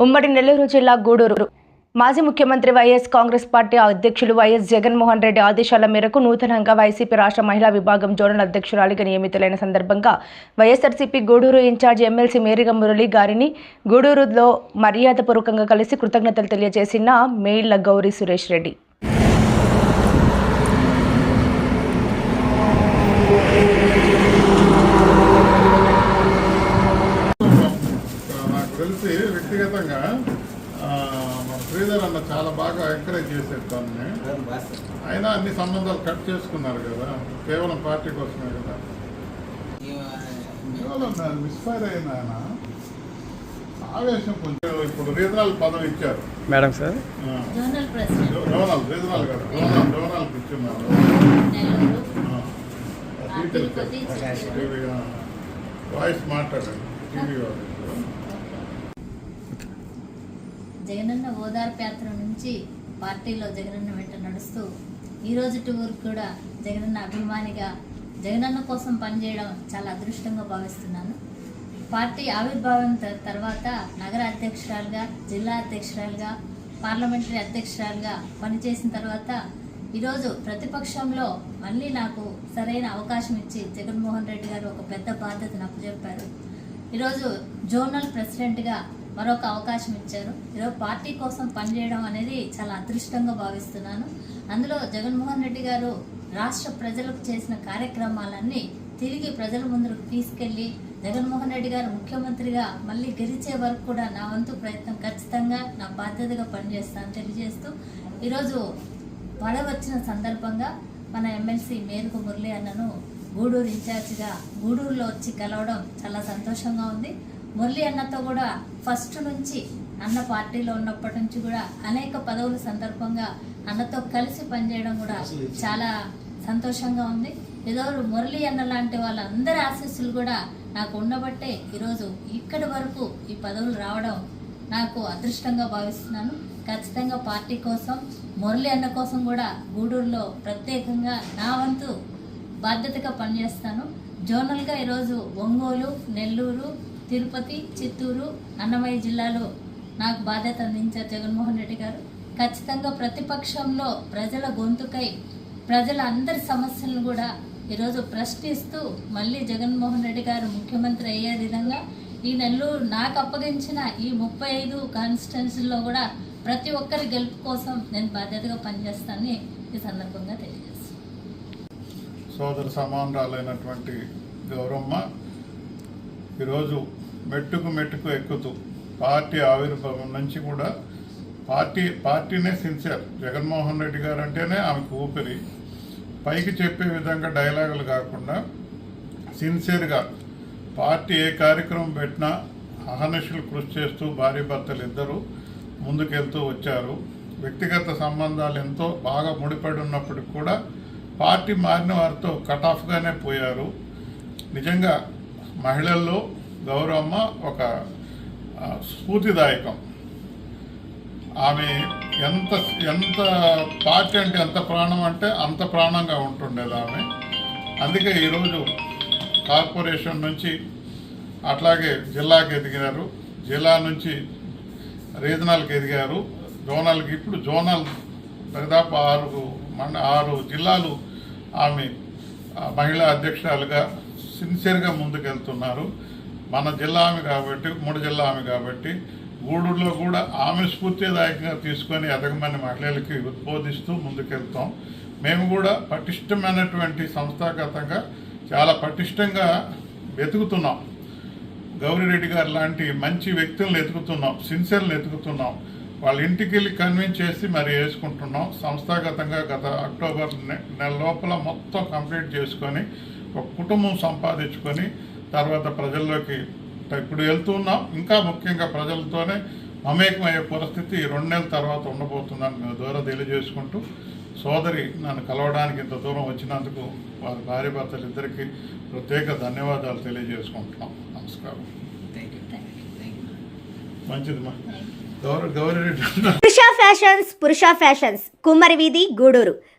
ఉమ్మడి నెల్లూరు జిల్లా గూడూరు. మాజీ ముఖ్యమంత్రి వైఎస్ కాంగ్రెస్ పార్టీ అధ్యక్షులు వైఎస్ జగన్మోహన్ రెడ్డి ఆదేశాల మేరకు నూతనంగా వైసీపీ రాష్ట్ర మహిళా విభాగం జోనల్ అధ్యక్షురాలిగా నియమితులైన సందర్భంగా YSRCP Gudur incharge MLC Meriga Murali గారిని గూడూరులో మర్యాదపూర్వకంగా కలిసి కృతజ్ఞతలు తెలియజేసిన మేళ్ళ గౌరీ సురేష్ రెడ్డి నాకు తెలిసి వ్యక్తిగతంగా ఆ, మన శ్రీధర్ అన్న చాలా ఎంకరేజ్ చేసేది తనని అయినా అన్ని సంబంధాలు కట్ చేసుకున్నారు కదా. కేవలం పార్టీ కోసమే కదా. కేవలం మిస్ఫైర్ అయిన ఆయన ఆవేశం కొంచెం ఇప్పుడు రీజనల్ పదవి ఇచ్చారు. Madam sir? Zonal zonal regional కదా. జోనల్ జోనల్కి ఇచ్చున్నారు వాయిస్ మాట్లాడండి. టీవీ వాళ్ళు జగనన్న ఓదార్పు యాత్ర నుంచి పార్టీలో జగనన్న వెంట నడుస్తూ ఈ రోజు వరకు కూడా జగనన్న అభిమానిగా జగనన్న కోసం పనిచేయడం చాలా అదృష్టంగా భావిస్తున్నాను. పార్టీ ఆవిర్భావం తర్వాత నగర అధ్యక్షురాలుగా జిల్లా అధ్యక్షురాలుగా పార్లమెంటరీ అధ్యక్షురాలుగా పనిచేసిన తర్వాత ఈరోజు ప్రతిపక్షంలో మళ్ళీ నాకు సరైన అవకాశం ఇచ్చి జగన్మోహన్ రెడ్డి గారు ఒక పెద్ద బాధ్యతను అప్పచెప్పారు ఈరోజు జోనల్ ప్రెసిడెంట్గా మరొక అవకాశం ఇచ్చారు. ఈరోజు పార్టీ కోసం పనిచేయడం అనేది చాలా అదృష్టంగా భావిస్తున్నాను. అందులో జగన్మోహన్ రెడ్డి గారు రాష్ట్ర ప్రజలకు చేసిన కార్యక్రమాలన్నీ తిరిగి ప్రజల ముందుకు తీసుకెళ్ళి జగన్మోహన్ రెడ్డి గారు ముఖ్యమంత్రిగా మళ్ళీ గెలిచే వరకు కూడా నా వంతు ప్రయత్నం ఖచ్చితంగా నా బాధ్యతగా పనిచేస్తాను తెలియజేస్తూ ఈరోజు పడవచ్చిన వచ్చిన సందర్భంగా మన ఎమ్మెల్సీ మేరకు మురళి అన్నను గూడూరు ఇన్ఛార్జిగా గూడూరులో వచ్చి కలవడం చాలా సంతోషంగా ఉంది. మురళి అన్నతో కూడా ఫస్ట్ నుంచి అన్న పార్టీలో ఉన్నప్పటి నుంచి కూడా అనేక పదవుల సందర్భంగా అన్నతో కలిసి పనిచేయడం కూడా చాలా సంతోషంగా ఉంది. ఏదో మురళి అన్న లాంటి వాళ్ళందరి ఆశీస్సులు కూడా నాకు ఉండబట్టే ఈరోజు ఇక్కడి వరకు ఈ పదవులు రావడం నాకు అదృష్టంగా భావిస్తున్నాను. ఖచ్చితంగా పార్టీ కోసం మురళి అన్న కోసం కూడా గూడూరులో ప్రత్యేకంగా నా వంతు బాధ్యతగా పనిచేస్తాను. జోనల్గా ఈరోజు ఒంగోలు నెల్లూరు తిరుపతి చిత్తూరు అన్నమయ్య జిల్లాలో నాకు బాధ్యత అందించారు జగన్మోహన్ రెడ్డి గారు. ఖచ్చితంగా ప్రతిపక్షంలో ప్రజల గొంతుకై ప్రజల అందరి సమస్యలను కూడా ఈరోజు ప్రశ్నిస్తూ మళ్ళీ జగన్మోహన్ రెడ్డి గారు ముఖ్యమంత్రి అయ్యే విధంగా ఈ నెల్లూరు నాకు అప్పగించిన ఈ ముప్పై ఐదు కాన్స్టిట్యున్సీల్లో కూడా ప్రతి ఒక్కరి గెలుపు కోసం నేను బాధ్యతగా పనిచేస్తానని ఈ సందర్భంగా తెలియజేస్తాను సోదర సమానరాలైనటువంటి గౌరమ్మ ఈరోజు మెట్టుకు మెట్టుకు ఎక్కుతూ పార్టీ ఆవిర్భావం నుంచి కూడా పార్టీ పార్టీనే సిన్సియర్ జగన్మోహన్ రెడ్డి గారు అంటేనే ఆమెకు ఊపిరి. పైకి చెప్పే విధంగా డైలాగులు కాకుండా సిన్సియర్గా పార్టీ ఏ కార్యక్రమం పెట్టినా అహర్నిశలు కృషి చేస్తూ భార్య భర్తలు ఇద్దరు ముందుకెళ్తూ వచ్చారు. వ్యక్తిగత సంబంధాలు ఎంతో బాగా ముడిపడి ఉన్నప్పటికి కూడా పార్టీ మారిన వారితో కట్ ఆఫ్గానే పోయారు. నిజంగా మహిళల్లో గౌరవమ్మ ఒక స్ఫూర్తిదాయకం. ఆమె ఎంత ఎంత పార్టీ అంటే ఎంత ప్రాణం అంటే అంత ప్రాణంగా ఉంటుండేది ఆమె. అందుకే ఈరోజు కార్పొరేషన్ నుంచి అట్లాగే జిల్లాకి ఎదిగారు. జిల్లా నుంచి రీజనల్కి ఎదిగారు. జోనల్కి ఇప్పుడు జోనల్ దాదాపు ఆరు మండ ఆరు జిల్లాలు ఆమె మహిళా అధ్యక్షురాలుగా సిన్సియర్గా ముందుకెళ్తున్నారు. మన జిల్లా ఆమె కాబట్టి మూడు జిల్లా ఆమె కాబట్టి గూడూరులో కూడా ఆమె స్ఫూర్తిదాయకంగా తీసుకొని ఎదగమని మహిళలకి ఉద్బోధిస్తూ ముందుకెళ్తాం. మేము కూడా పటిష్టమైనటువంటి సంస్థాగతంగా చాలా పటిష్టంగా వెతుకుతున్నాం. గౌరిరెడ్డి గారు లాంటి మంచి వ్యక్తులను ఎతుకుతున్నాం సిన్సియర్లు ఎతుకుతున్నాం వాళ్ళ ఇంటికి వెళ్ళి కన్విన్స్ చేసి మరి వేసుకుంటున్నాం. సంస్థాగతంగా గత అక్టోబర్ నె- నెల లోపల మొత్తం కంప్లీట్ చేసుకొని ఒక కుటుంబం సంపాదించుకొని తర్వాత ప్రజల్లోకి ఇప్పుడు వెళ్తున్నాం ఇంకా ముఖ్యంగా ప్రజలతోనే మమేకమయ్యే పరిస్థితి రెండు నెలల తర్వాత ఉండబోతుందని మేము ద్వారా తెలియజేసుకుంటూ సోదరి నన్ను కలవడానికి ఇంత దూరం వచ్చినందుకు వారి భార్య భర్తలు ఇద్దరికి ప్రత్యేక ధన్యవాదాలు తెలియజేసుకుంటున్నాం. నమస్కారం. Thank you thank you thank you మంచిది మా గౌరవ ఉన్నారు. పురుష ఫ్యాషన్స్ పురుష ఫ్యాషన్స్. కుమ్మరి వీధి గూడూరు.